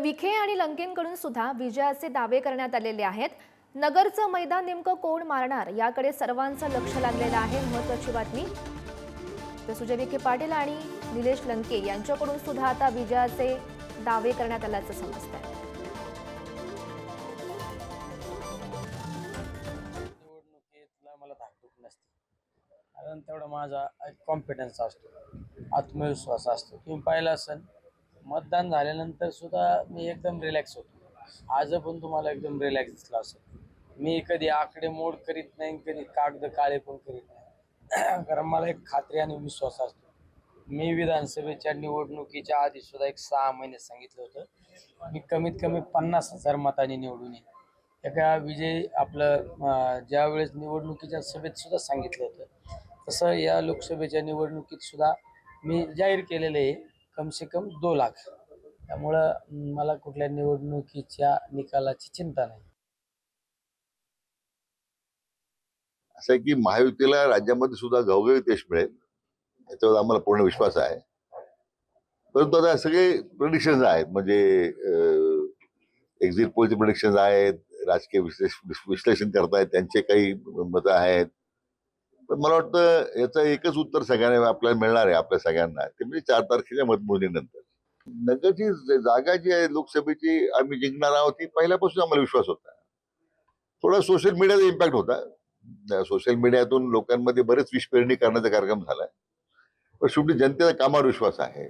विखे आणि लंकेंकडून सुद्धा विजयाचे दावे करण्यात आलेले आहेत. नगरचं मैदान नेमकं कोण मारणार याकडे सर्वांचं लक्ष लागलेलं आहे. महत्वाची बातमी. तर सुजय विखे पाटील आणि निलेश लंके यांच्याकडून सुद्धा आता विजयाचे दावे करण्यात आल्याचं समजत आहे मला कारण तेवढा माझा कॉन्फिडन्स असतो. आत्मविश्वास असतो. तुम्ही पाहिलं असेल मतदान झाल्यानंतर सुद्धा मी एकदम रिलॅक्स होतो. आज पण तुम्हाला एकदम रिलॅक्स दिसला असेल. मी कधी आकडे मोड करीत नाही कधी कागद काळे पण करीत नाही. कारण मला एक खात्री आणि विश्वास असतो. मी विधानसभेच्या निवडणुकीच्या आधी सुद्धा एक सहा महिने सांगितलं होतं. मी कमीत कमी पन्नास हजार मताने निवडून येईन. एका विजय आपलं ज्यावेळेस निवडणुकीच्या सभेत सुद्धा सांगितलं होतं. तसं या लोकसभेच्या निवडणुकीत सुद्धा मी जाहीर केलेलं आहे. कम से कम दो लाख. त्यामुळं मला कुठल्या निवडणुकीच्या निकालाची चिंता नाही. असं आहे की महायुतीला राज्यामध्ये सुद्धा घवघवीत यश मिळेल याच्यावर आम्हाला पूर्ण विश्वास आहे. परंतु आता सगळे प्रिडिक्शन्स आहेत म्हणजे एक्झिट पोलचे प्रिडिक्शन्स आहेत राजकीय विश्लेष विश्लेषण करतायत त्यांचे काही मतं आहेत. पण मला वाटतं याचं एकच उत्तर सगळ्यांना आपल्याला मिळणार आहे आपल्या सगळ्यांना. ते म्हणजे चार तारखेच्या मतमोजणीनंतर. नगरची जागा जी आहे लोकसभेची आम्ही जिंकणार आहोत ती पहिल्यापासून आम्हाला विश्वास होता. थोडा सोशल मीडियाचा इम्पॅक्ट होता. सोशल मीडियातून लोकांमध्ये बरेच विषपेरणी करण्याचा कार्यक्रम झालाय. पण शेवटी जनतेचा कामावर विश्वास आहे.